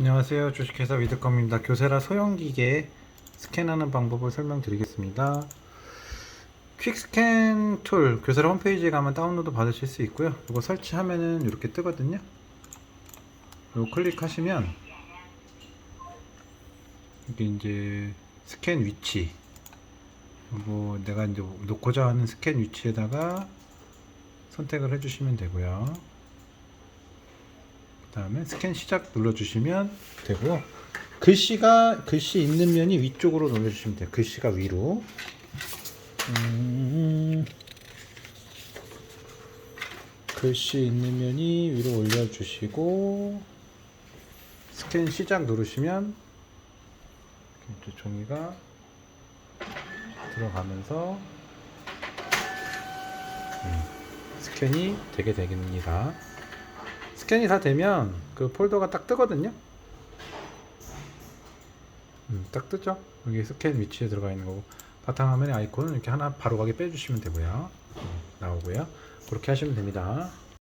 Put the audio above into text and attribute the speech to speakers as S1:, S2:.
S1: 안녕하세요. 주식회사 위드컴입니다. 교세라 소형기계 스캔하는 방법을 설명드리겠습니다. 퀵스캔 툴 교세라 홈페이지에 가면 다운로드 받으실 수 있고요. 이거 설치하면은 이렇게 뜨거든요. 이거 클릭하시면 이게 이제 스캔 위치 이거 내가 이제 놓고자 하는 스캔 위치에다가 선택을 해주시면 되고요. 그 다음에 스캔 시작 눌러주시면 되고요. 글씨가 글씨 있는 면이 위쪽으로 눌러주시면 돼요. 글씨가 위로. 음, 글씨 있는 면이 위로 올려주시고 스캔 시작 누르시면 이렇게 종이가 들어가면서 음, 스캔이 되게 됩니다. 스캔이 다 되면 그 폴더가 딱 뜨거든요. 음, 딱 뜨죠. 여기 스캔 위치에 들어가 있는 거고 바탕화면의 아이콘은 이렇게 하나 바로 가게 빼주시면 되고요. 음, 나오고요. 그렇게 하시면 됩니다.